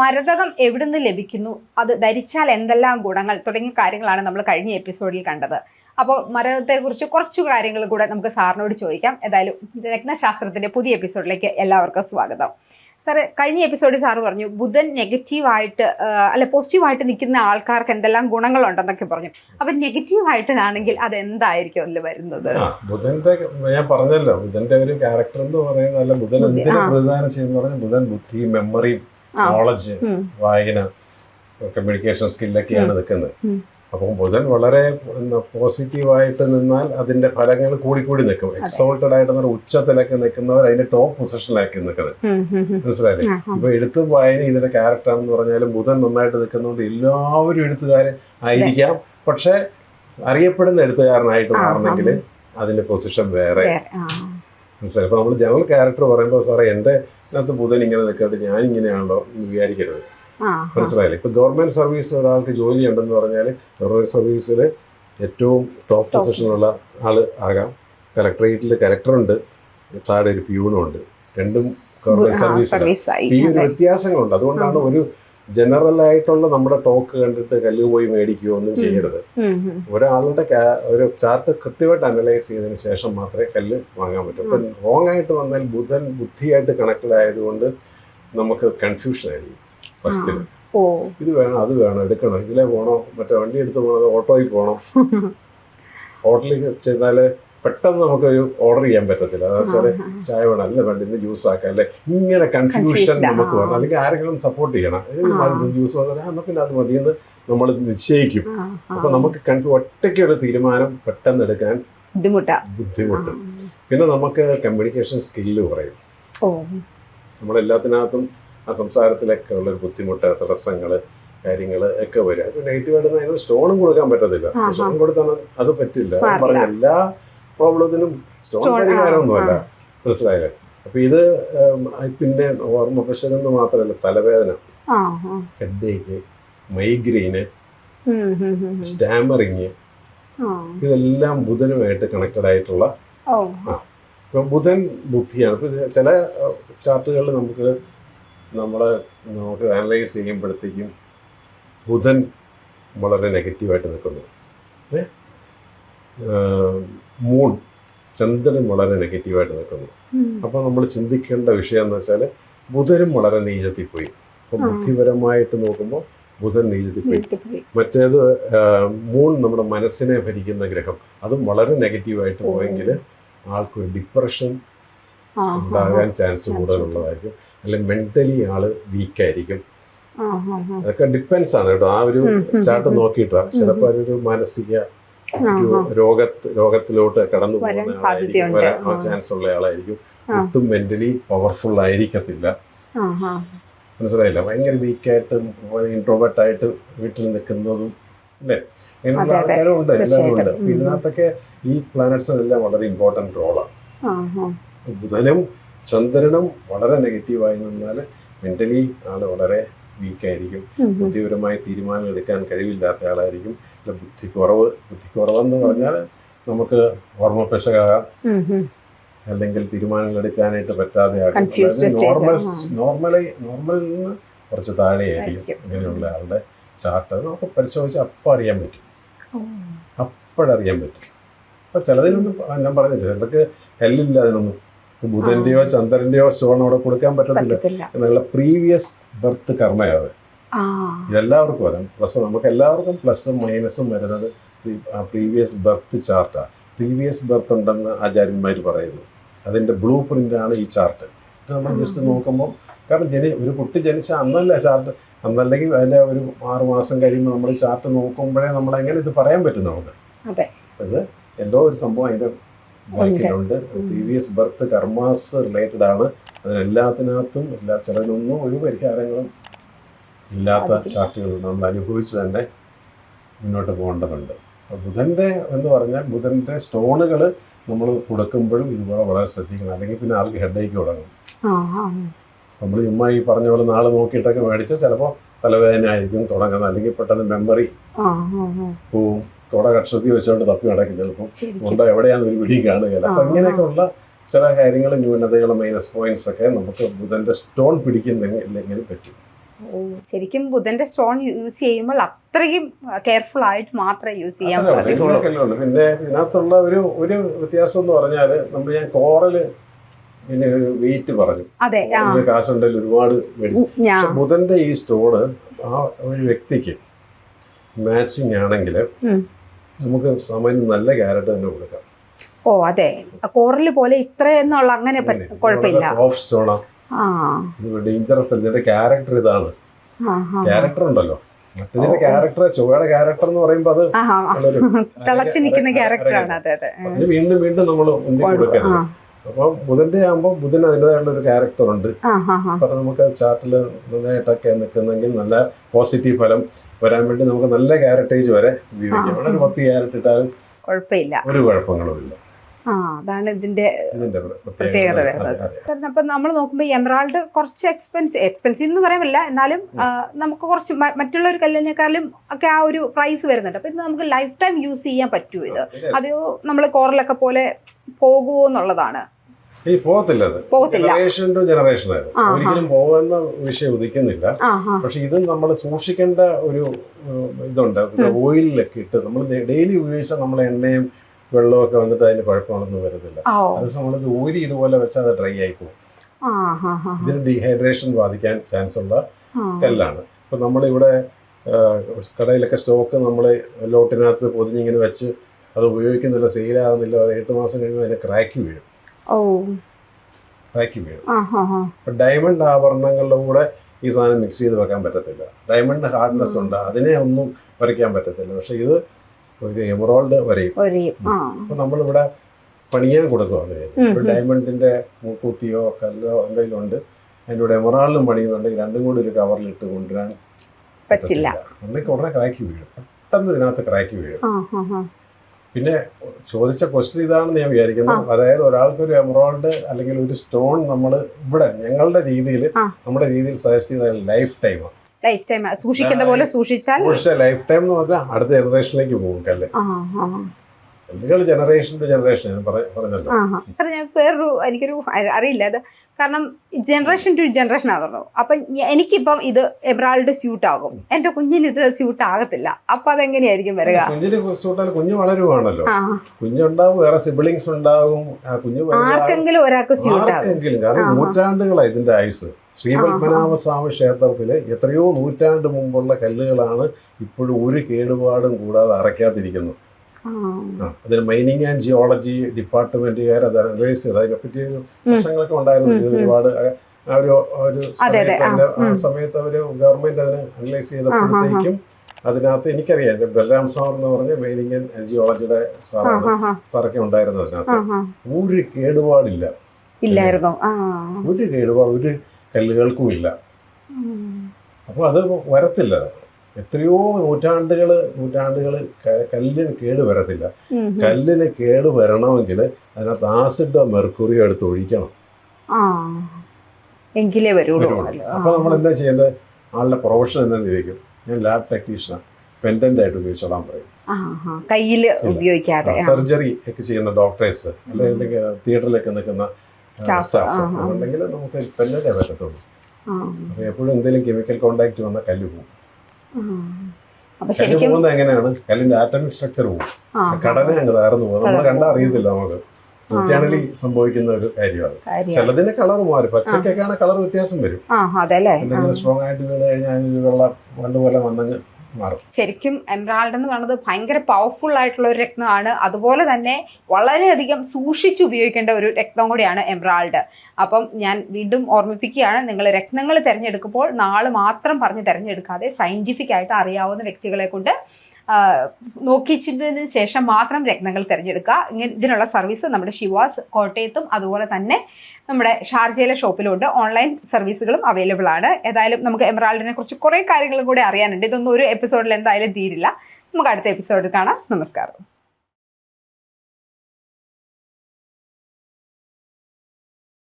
മരതകം എവിടുന്ന് ലഭിക്കുന്നു? അത് ധരിച്ചാൽ എന്തെല്ലാം ഗുണങ്ങൾ? തുടങ്ങിയ കാര്യങ്ങളാണ് നമ്മൾ കഴിഞ്ഞ എപ്പിസോഡിൽ കണ്ടത്. അപ്പോൾ മരതത്തെക്കുറിച്ച് കുറച്ച് കാര്യങ്ങൾ കൂടെ നമുക്ക് സാറിനോട് ചോദിക്കാം. ഏതായാലും രത്നശാസ്ത്രത്തിന്റെ പുതിയ എപ്പിസോഡിലേക്ക് എല്ലാവർക്കും സ്വാഗതം. സാറ് കഴിഞ്ഞ എപ്പിസോഡിൽ സാറ് പറഞ്ഞു ബുധൻ നെഗറ്റീവായിട്ട് അല്ല പോസിറ്റീവായിട്ട് നിൽക്കുന്ന ആൾക്കാർക്ക് എന്തെല്ലാം ഗുണങ്ങളുണ്ടെന്നൊക്കെ പറഞ്ഞു. അപ്പം നെഗറ്റീവായിട്ടാണെങ്കിൽ അത് എന്തായിരിക്കും അതിൽ വരുന്നത്? ബുധന്റെ ബുധന്റെ ഞാൻ പറഞ്ഞല്ലോ ബുധന്റെ ഒരു ക്യാരക്ടർ എന്ന് പറയുന്നത് അല്ല ബുധൻ എന്തിനാണ്. പ്രതിദാനം ചെയ്യുന്ന ബുധൻ ബുദ്ധി മെമ്മറി ആ. നോളജ്. വായന കമ്മ്യൂണിക്കേഷൻ സ്കില്ലൊക്കെയാണ് നിൽക്കുന്നത്. അപ്പം ബുധൻ വളരെ പോസിറ്റീവായിട്ട് നിന്നാൽ അതിന്റെ ഫലങ്ങൾ കൂടി കൂടി നിൽക്കും എക്സോൾട്ടഡ് ആയിട്ട് ഉച്ചത്തിലൊക്കെ നിൽക്കുന്നവർ അതിന്റെ ടോപ്പ് പൊസിഷനിലാക്കി നിൽക്കുന്നത് മനസ്സിലായി അപ്പൊ. മനസ്സിലായില്ലേ. ഇപ്പൊ എഴുത്ത് വായന ഇതിന്റെ ക്യാരക്ടർ എന്ന് പറഞ്ഞാലും ബുധൻ നന്നായിട്ട് നിൽക്കുന്നതുകൊണ്ട് എല്ലാവരും എഴുത്തുകാരൻ ആയിരിക്കാം പക്ഷെ അറിയപ്പെടുന്ന എഴുത്തുകാരനായിട്ട്. മാറണമെങ്കിൽ അതിന്റെ പൊസിഷൻ വേറെ. മനസ്സിലായി. അപ്പോൾ നമ്മൾ ജനറൽ ക്യാരക്ടർ പറയുമ്പോൾ സാറേ എന്റെ അതിനകത്ത് ബുധൻ ഇങ്ങനെ നിൽക്കട്ടെ ഞാൻ ഇങ്ങനെയാണല്ലോ എന്ന് വിചാരിക്കരുത്. മനസ്സിലായില്ലേ? ഇപ്പോൾ ഗവൺമെന്റ് സർവീസ് ഒരാൾക്ക് ജോലി ഉണ്ടെന്ന് പറഞ്ഞാൽ ഗവൺമെന്റ് സർവീസിൽ ഏറ്റവും ടോപ്പ് പൊസിഷനുള്ള ആൾ ആകാം. കലക്ടറേറ്റിൽ കലക്ടറുണ്ട് താഴെ ഒരു പ്യൂണുണ്ട് രണ്ടും ഗവൺമെന്റ് സർവീസ് ഈ ഒരു വ്യത്യാസങ്ങളുണ്ട്. അതുകൊണ്ടാണ് ഒരു ജനറൽ ആയിട്ടുള്ള നമ്മുടെ ടോക്ക് കണ്ടിട്ട് കല്ല് പോയി മേടിക്കുകയോ ഒന്നും ചെയ്യരുത്. ഒരാളുടെ ഒരു ചാർട്ട് കൃത്യമായിട്ട് അനലൈസ് ചെയ്തതിന് ശേഷം മാത്രമേ കല്ല് വാങ്ങാൻ പറ്റൂ. അപ്പം റോങ് ആയിട്ട് വന്നാൽ ബുധൻ ബുദ്ധിയായിട്ട് കണക്റ്റഡ് ആയതുകൊണ്ട് നമുക്ക് കൺഫ്യൂഷൻ ആയിരിക്കും ഫസ്റ്റിൽ ഓ. ഇത് വേണം അത് വേണം എടുക്കണം. ഇതിലേ പോകണോ മറ്റേ വണ്ടി എടുത്ത് പോകണോ ഓട്ടോയിൽ പോകണോ ഹോട്ടലിൽ ചെന്നാൽ പെട്ടെന്ന് നമുക്കൊരു ഓർഡർ ചെയ്യാൻ പറ്റത്തില്ല. സോറി ചായ വേണം അല്ല വേണ്ട ഇന്ന് ജ്യൂസ് ആക്കാം അല്ലെ? ഇങ്ങനെ കൺഫ്യൂഷൻ നമുക്ക്. വേണം അല്ലെങ്കിൽ ആരെങ്കിലും സപ്പോർട്ട് ചെയ്യണം. ജ്യൂസ് വന്നാൽ എന്നാൽ പിന്നെ അത് മതിയെന്ന് നമ്മൾ നിശ്ചയിക്കും. അപ്പൊ നമുക്ക് കൺഫ്യൂ ഒറ്റയ്ക്ക് ഒരു തീരുമാനം പെട്ടെന്ന് എടുക്കാൻ ബുദ്ധിമുട്ടാ. പിന്നെ നമുക്ക് കമ്മ്യൂണിക്കേഷൻ സ്കില്ല് പറയും ഓ. നമ്മളെല്ലാത്തിനകത്തും ആ സംസാരത്തിലൊക്കെ ഉള്ളൊരു ബുദ്ധിമുട്ട് തടസ്സങ്ങൾ കാര്യങ്ങൾ ഒക്കെ വരും. അത് നെഗറ്റീവായിട്ട് അതിന് സ്റ്റോണും കൊടുക്കാൻ പറ്റത്തില്ല. സ്റ്റോൺ കൊടുത്താൽ അത് പറ്റില്ല. പറഞ്ഞ എല്ലാ പ്രോബ്ലത്തിനും സ്റ്റോൺ പരിഹാരമൊന്നുമല്ല. മനസ്സിലായില്ലേ? അപ്പൊ ഇത് പിന്നെ ഓർമ്മ പ്രശ്നം മാത്രമല്ല തലവേദന. Headache migraine. സ്റ്റാമറിങ്. ഇതെല്ലാം ബുധനുമായിട്ട് കണക്റ്റഡ് ആയിട്ടുള്ള ഇപ്പം ബുധൻ ബുദ്ധിയാണ്. ഇപ്പം ചില ചാർട്ടുകളിൽ നമുക്ക് നമ്മൾ നമുക്ക് അനലൈസ് ചെയ്യുമ്പോഴത്തേക്കും ബുധൻ വളരെ നെഗറ്റീവായിട്ട് നിൽക്കുന്നു. ഏഹ് മൂൺ ചന്ദ്രൻ വളരെ നെഗറ്റീവായിട്ട് നിൽക്കുന്നു. അപ്പോൾ നമ്മൾ ചിന്തിക്കേണ്ട വിഷയം എന്ന് വെച്ചാൽ ബുധനും വളരെ നീചത്തിൽ പോയി. അപ്പോൾ. ബുദ്ധിപരമായിട്ട് നോക്കുമ്പോൾ ബുധൻ നീചത്തിൽ പോയി. മറ്റേത് മൂൺ നമ്മുടെ മനസ്സിനെ ഭരിക്കുന്ന ഗ്രഹം. അതും വളരെ നെഗറ്റീവായിട്ട്. പോയെങ്കിൽ ആൾക്കൊരു ഡിപ്രഷൻ ഉണ്ടാകാൻ ചാൻസ് കൂടുതലുള്ളതായിരിക്കും. അല്ലെങ്കിൽ മെന്റലി ആൾ വീക്കായിരിക്കും. അതൊക്കെ ഡിപ്പെൻസ് ആണ് കേട്ടോ. ആ ഒരു ചാർട്ട് ഉം. നോക്കിയിട്ടാ. ചിലപ്പോൾ ഒരു മാനസിക രോഗത്ത് രോഗത്തിലോട്ട് കടന്നു പോകുന്ന. ചാൻസ് ഉള്ള ആളായിരിക്കും. ഒട്ടും മെന്റലി പവർഫുൾ ആയിരിക്കത്തില്ല. മനസ്സിലായില്ല? ഭയങ്കര വീക്കായിട്ട് ഇൻട്രോവേർട്ടായിട്ട് വീട്ടിൽ നിൽക്കുന്നതും അല്ലേ? അങ്ങനെയുള്ള. ആൾക്കാരും ഉണ്ട് എല്ലാവരും ഉണ്ട്. ഇതിനകത്തൊക്കെ ഈ പ്ലാനറ്റ്സിനെല്ലാം വളരെ ഇമ്പോർട്ടന്റ് റോളാണ്. ബുധനും ചന്ദ്രനും വളരെ നെഗറ്റീവായി നിന്നാൽ മെന്റലി ആൾ വളരെ വീക്കായിരിക്കും. ബുദ്ധിപരമായി തീരുമാനം എടുക്കാൻ കഴിവില്ലാത്ത ആളായിരിക്കും. അല്ല ബുദ്ധി കുറവ് ബുദ്ധി കുറവെന്ന് പറഞ്ഞാൽ നമുക്ക് ഓർമ്മപ്പശകാകാം. അല്ലെങ്കിൽ തീരുമാനങ്ങൾ എടുക്കാനായിട്ട് പറ്റാതെ നോർമൽ. നോർമലി നോർമലിൽ നിന്ന് കുറച്ച് താഴെയായിരിക്കും. ഇങ്ങനെയുള്ള ആളുടെ ചാർട്ട് നമുക്ക് പരിശോധിച്ച് അപ്പം അറിയാൻ പറ്റും. അപ്പോഴറിയാൻ പറ്റും. അപ്പം ചിലതിനൊന്നും ഞാൻ പറഞ്ഞില്ല ചിലർക്ക് കല്ലില്ല അതിനൊന്നും ബുധന്റെയോ ചന്ദ്രന്റെയോ സ്റ്റോൺ അവിടെ കൊടുക്കാൻ പറ്റത്തില്ല. എന്നുള്ള പ്രീവിയസ് ബർത്ത് കർമ്മയാണ് ഇതെല്ലാവർക്കും വരാം. പ്ലസ് നമുക്ക് എല്ലാവർക്കും പ്ലസും മൈനസും വരുന്നത് പ്രീവിയസ് ബർത്ത് ചാർട്ടാണ് പ്രീവിയസ് ബർത്ത് ഉണ്ടെന്ന് ആചാര്യന്മാർ പറയുന്നു. അതിന്റെ ബ്ലൂ പ്രിന്റാണ് ഈ ചാർട്ട് ഇത് നമ്മൾ ജസ്റ്റ് നോക്കുമ്പോൾ കാരണം ജനി ഒരു കുട്ടി ജനിച്ച അന്നല്ല ചാർട്ട് അന്നല്ലെങ്കിൽ അതിന്റെ ഒരു ആറ് മാസം കഴിയുമ്പോൾ നമ്മൾ ചാർട്ട് നോക്കുമ്പോഴേ നമ്മൾ എങ്ങനെ ഇത് പറയാൻ പറ്റും നമുക്ക്? അതെ. ഇത് എന്തോ ഒരു സംഭവം അതിന്റെ ബാക്കിലുണ്ട്. പ്രീവിയസ് ബർത്ത് കർമാസ് റിലേറ്റഡ് ആണ്. അതിനെല്ലാത്തിനകത്തും എല്ലാ ചിലതിനൊന്നും ഒരു പരിഹാരങ്ങളും ഇല്ലാത്ത. ചാർട്ടുകൾ നമ്മൾ അനുഭവിച്ച് തന്നെ മുന്നോട്ട് പോകേണ്ടതുണ്ട്. അപ്പോൾ ബുധന്റെ എന്ന് പറഞ്ഞാൽ ബുധന്റെ സ്റ്റോണുകൾ നമ്മൾ കൊടുക്കുമ്പോഴും ഇതുപോലെ വളരെ ശ്രദ്ധിക്കണം. അല്ലെങ്കിൽ പിന്നെ ആൾക്ക് ഹെഡേക്ക് തുടങ്ങും. നമ്മൾ ചുമ്മാ ഈ പറഞ്ഞ പോലെ നാളെ നോക്കിയിട്ടൊക്കെ മേടിച്ച് ചിലപ്പോൾ തലവേദന ആയിരിക്കും തുടങ്ങുന്നത്. അല്ലെങ്കിൽ പെട്ടെന്ന് മെമ്മറി പോവും. കുട കക്ഷത്തിൽ വെച്ചുകൊണ്ട് തപ്പി നടക്കും ചിലപ്പോൾ കൊണ്ട എവിടെയാണെന്ന് ഒരു പിടിയും കാണുകയില്ല. അപ്പം ഇങ്ങനെയൊക്കെയുള്ള ചില കാര്യങ്ങൾ ന്യൂനതകൾ മൈനസ് പോയിന്റ്സ് ഒക്കെ നമുക്ക് ബുധന്റെ സ്റ്റോൺ പിടിക്കുന്നില്ലെങ്കിൽ പറ്റും. ശരിക്കും ബുധന്റെ സ്റ്റോൺ യൂസ് ചെയ്യുമ്പോൾ അത്രയും കെയർഫുൾ ആയിട്ട് മാത്രമേ യൂസ് ചെയ്യാൻ. സാധിക്കുള്ളൂ. പിന്നെ ഇതിനകത്തുള്ള ഒരു ഒരു വ്യത്യാസം എന്ന് പറഞ്ഞാൽ നമ്മൾ ഞാൻ കോറൽ പിന്നെ ഒരു വെയിറ്റ് പറഞ്ഞു. അതെ കാശുണ്ടെങ്കിൽ ഒരുപാട് ബുധന്റെ ഈ സ്റ്റോണ് ആ ഒരു വ്യക്തിക്ക് മാച്ചിങ് ആണെങ്കിൽ നമുക്ക് സമയം നല്ല ക്യാരറ്റ് തന്നെ കൊടുക്കാം. ഓ അതെ. കോറൽ പോലെ ഇത്രയെന്നുള്ള അങ്ങനെ കുഴപ്പമില്ല. സോഫ്റ്റ് സ്റ്റോണാ ആ. ഇത് ഡേഞ്ചറസ് അല്ല? ഇതിന്റെ ക്യാരക്ടർ ഇതാണ്. ക്യാരക്ടർ ഉണ്ടല്ലോ. മറ്റേതിന്റെ ക്യാരക്ടർ ചൊവ്വയുടെ ക്യാരക്ടർ എന്ന് പറയുമ്പോൾ അത് തിളച്ചു നിൽക്കുന്ന ക്യാരക്ടറാണ് അതെ അതെ. വീണ്ടും വീണ്ടും നമ്മൾ കൊടുക്കരുത്. അപ്പൊ ബുധന്റെ ആകുമ്പോൾ ബുധൻ അതിന്റെതായുള്ള ഒരു ക്യാരക്ടർ ഉണ്ട്. അപ്പൊ നമുക്ക് ചാർട്ടിൽ നന്നായിട്ടൊക്കെ നിൽക്കുന്നെങ്കിൽ നല്ല പോസിറ്റീവ് ഫലം വരാൻ വേണ്ടി നമുക്ക് നല്ല ക്യാരറ്റേജ് വരെ ഉപയോഗിക്കാം. വളരെ പത്ത് ക്യാരറ്റ് ഇട്ടാലും കുഴപ്പമില്ല. ഒരു കുഴപ്പങ്ങളും ഇല്ല. ആ അതാണ് ഇതിന്റെ പ്രത്യേകത. വരുന്നത്. അപ്പൊ നമ്മൾ നോക്കുമ്പോൾ എമറാൾഡ് കുറച്ച് എക്സ്പെൻസ് എക്സ്പെൻസീവ് എന്ന് പറയാമില്ല എന്നാലും നമുക്ക് കുറച്ച് മറ്റുള്ള ഒരു കല്ലിനേക്കാളും ഒക്കെ ആ ഒരു പ്രൈസ് വരുന്നുണ്ട്. അപ്പൊ ഇത് നമുക്ക് ലൈഫ് ടൈം യൂസ് ചെയ്യാൻ പറ്റുമോ ഇത്. അതെയോ നമ്മൾ കോറലൊക്കെ പോലെ പോകുമോ എന്നുള്ളതാണ്. ഈ പോകത്തില്ല. ജനറേഷൻ ടു ജനറേഷൻ ആയത്. ഒരിക്കലും പോകുന്ന വിഷയം ഉദിക്കുന്നില്ല. പക്ഷെ ഇത് നമ്മൾ സൂക്ഷിക്കേണ്ട ഒരു ഇതുണ്ട്. ഓയിലൊക്കെ ഇട്ട് നമ്മൾ ഡെയിലി ഉപയോഗിച്ച നമ്മളെ എണ്ണയും വെള്ളവും ഒക്കെ വന്നിട്ട് അതിന് കുഴപ്പമൊന്നും വരുന്നില്ല അത് നമ്മളിത് ഊരി ഇതുപോലെ വെച്ചാൽ അത് ഡ്രൈ ആയി പോകും. ഇതിന് ഡീഹൈഡ്രേഷൻ ബാധിക്കാൻ ചാൻസ് ഉള്ള കല്ലാണ്. ഇപ്പം നമ്മളിവിടെ കടയിലൊക്കെ സ്റ്റോക്ക് നമ്മൾ ലോട്ടിനകത്ത് പൊതിഞ്ഞിങ്ങനെ വെച്ച് അത് ഉപയോഗിക്കുന്നില്ല സെയിലാകുന്നില്ല എട്ട് മാസം കഴിയുമ്പോൾ അതിന് ക്രാക്ക് വീഴും. ക്രാക്ക് വീഴും. അപ്പം ഡയമണ്ട് ആഭരണങ്ങളുടെ കൂടെ ഈ സാധനം മിക്സ് ചെയ്ത് വെക്കാൻ പറ്റത്തില്ല. ഡയമണ്ട് ഹാർഡ്നെസ് ഉണ്ട് അതിനെ ഒന്നും വരയ്ക്കാൻ പറ്റത്തില്ല. പക്ഷെ ഇത് ഒരു എമറോൾഡ് വരെയും. അപ്പൊ അപ്പോൾ നമ്മളിവിടെ പണിയാൻ കൊടുക്കും അതിന്. ഉം, ഡയമണ്ടിന്റെ മൂക്കുത്തിയോ കല്ലോ എന്തെങ്കിലും ഉണ്ട്. അതിന്റെ കൂടെ എമറാളിലും പണിയുന്നുണ്ടെങ്കിൽ രണ്ടും കൂടി ഒരു കവറിൽ കവറിലിട്ട് കൊണ്ടുവരാൻ പറ്റില്ല. ഉണ്ടെങ്കിൽ ഉടനെ ക്രാക്ക് വീഴും. പെട്ടെന്ന് ഇതിനകത്ത് ക്രാക്ക് വീഴും. പിന്നെ ചോദിച്ച ക്വസ്റ്റ്യൻ ഇതാണെന്ന് ഞാൻ വിചാരിക്കുന്നു. അതായത് ഒരാൾക്ക് ഒരു എമറോൾഡ് അല്ലെങ്കിൽ ഒരു സ്റ്റോൺ നമ്മൾ ഇവിടെ ഞങ്ങളുടെ രീതിയിൽ നമ്മുടെ രീതിയിൽ സജസ്റ്റ് ചെയ്ത ലൈഫ് ടൈമാണ് ലൈഫ് ടൈം സൂക്ഷിക്കേണ്ട പോലെ സൂക്ഷിച്ചാൽ ലൈഫ് ടൈം എന്ന് പറഞ്ഞാൽ അടുത്ത ജനറേഷനിലേക്ക് പോകും ജനറേഷൻ ടു ജനറേഷൻ പറഞ്ഞല്ലോ. ആഹാ. ഞാൻ വേറൊരു എനിക്കൊരു അറിയില്ല. അത് കാരണം ജനറേഷൻ ടു ജനറേഷൻ ആകുന്നു അപ്പം എനിക്കിപ്പം ഇത് എബ്രാൾഡ് സ്യൂട്ട് ആകും. എന്റെ കുഞ്ഞിന് ഇത് സ്യൂട്ട് ആകത്തില്ല. അപ്പം അതെങ്ങനെയായിരിക്കും വരിക? കുഞ്ഞിന് കുഞ്ഞ് വളരുവാണല്ലോ. കുഞ്ഞുണ്ടാവും വേറെ സിബിളിങ്സ് ഉണ്ടാവും ആ കുഞ്ഞ്. ആർക്കെങ്കിലും ഒരാൾക്ക് സ്യൂട്ട് ആകും. ആർക്കെങ്കിലും കാരണം. നൂറ്റാണ്ടുകളാണ് ഇതിന്റെ ആയുസ് ശ്രീപത്മനാഭസ്വാമി ക്ഷേത്രത്തിലെ എത്രയോ നൂറ്റാണ്ട് മുമ്പുള്ള കല്ലുകളാണ് ഇപ്പോഴും ഒരു കേടുപാടും കൂടാതെ അറയ്ക്കാതിരിക്കുന്നത്. അതിന് മൈനിങ് ആൻഡ് ജിയോളജി ഡിപ്പാർട്ട്മെന്റുകാർ അത് അനലൈസ് ചെയ്ത് അതിനെപ്പറ്റി പ്രശ്നങ്ങളൊക്കെ ഉണ്ടായിരുന്നു. ഇത് ഒരുപാട് ഒരു ഒരു സമയത്ത് ആ, അവർ ഗവൺമെന്റ് അതിനെ അനലൈസ് ചെയ്തപ്പോഴത്തേക്കും അതിനകത്ത് എനിക്കറിയാം ബലരാം സാർ എന്ന് പറഞ്ഞ മൈനിങ് ആൻഡ് ജിയോളജിയുടെ സാറാണ് സാറൊക്കെ ഉണ്ടായിരുന്നു അതിനകത്ത്. ഒരു കേടുപാടില്ല. ഇല്ലായിരുന്നു. ഒരു കേടുപാട് ഒരു കല്ലുകൾക്കും ഇല്ല അപ്പൊ അപ്പോൾ അത് വരത്തില്ല. എത്രയോ നൂറ്റാണ്ടുകൾ നൂറ്റാണ്ടുകൾ കല്ലിന് കേട് വരത്തില്ല. കല്ലിന് കേട് വരണമെങ്കിൽ അതിനകത്ത് ആസിഡോ മെർക്കുറിയോ എടുത്ത് ഒഴിക്കണം. എങ്കിലേ വരുള്ളൂ. അപ്പോൾ നമ്മൾ എന്താ ചെയ്യേണ്ടത് ആളുടെ പ്രൊഫഷൻ എന്താണെന്ന് ചോദിക്കും ഞാൻ ലാബ് ടെക്നീഷ്യൻ പെൻഡന്റ് ആയിട്ട് ഉപയോഗിച്ചോളാൻ പറയും. കയ്യിൽ ഉപയോഗിക്കാതെ. സർജറി ഒക്കെ ചെയ്യുന്ന ഡോക്ടേഴ്സ് അല്ലെങ്കിൽ തിയേറ്ററിലൊക്കെ നിൽക്കുന്ന സ്റ്റാഫ്. ഉണ്ടെങ്കിൽ നമുക്ക് പെൻഡന്റേ പറ്റത്തുള്ളൂ അപ്പോൾ എപ്പോഴും എന്തെങ്കിലും കെമിക്കൽ കോണ്ടാക്ട് വന്നാൽ കല്ല് പോകും. അപ്പൊ ശരിക്കും പോകുന്നത് എങ്ങനെയാണ്? കല്ലിന്റെ ആറ്റമിക് സ്ട്രക്ചർ പോകും. ഘടന അങ്ങ് തകർന്നു പോകും നമ്മൾ കണ്ടാൽ അറിയത്തില്ല നമുക്ക്. നൂറ്റാണ്ടിൽ സംഭവിക്കുന്ന ഒരു കാര്യമാണ്. ചിലതിന്റെ കളർ മാറും. പച്ചക്കൊക്കെയാണ് കളർ വ്യത്യാസം വരും. എന്തെങ്കിലും സ്ട്രോങ് ആയിട്ട് വീണ് കഴിഞ്ഞാൽ വെള്ള പണ്ട് പോലെ വന്നങ്ങ് മാറും. ശരിക്കും എംറാൾഡ് എന്ന് പറയുന്നത് ഭയങ്കര പവർഫുൾ ആയിട്ടുള്ള ഒരു രത്നമാണ്. അതുപോലെ തന്നെ വളരെയധികം സൂക്ഷിച്ച് ഉപയോഗിക്കേണ്ട ഒരു രത്നം കൂടിയാണ് എംറാൾഡ്. അപ്പം ഞാൻ വീണ്ടും ഓർമ്മിപ്പിക്കുകയാണ് നിങ്ങൾ രത്നങ്ങൾ തിരഞ്ഞെടുക്കുമ്പോൾ നാൾ മാത്രം പറഞ്ഞ് തിരഞ്ഞെടുക്കാതെ സയന്റിഫിക് ആയിട്ട് അറിയാവുന്ന വ്യക്തികളെ കൊണ്ട് ആ, നോക്കിച്ചതിന് ശേഷം മാത്രം രത്നങ്ങൾ തിരഞ്ഞെടുക്കുക. ഇങ്ങനെ ഇതിനുള്ള സർവീസ് നമ്മുടെ ശിവാസ് കോട്ടയത്തും അതുപോലെ തന്നെ നമ്മുടെ ഷാർജയിലെ ഷോപ്പിലുണ്ട് ഓൺലൈൻ സർവീസുകളും അവൈലബിൾ ആണ്. ഏതായാലും നമുക്ക് എമറാൾഡിനെ കുറിച്ച് കുറേ കാര്യങ്ങളും കൂടി അറിയാനുണ്ട്. ഇതൊന്നും ഒരു എപ്പിസോഡിൽ എന്തായാലും തീരില്ല. നമുക്ക് അടുത്ത എപ്പിസോഡിൽ കാണാം. നമസ്കാരം.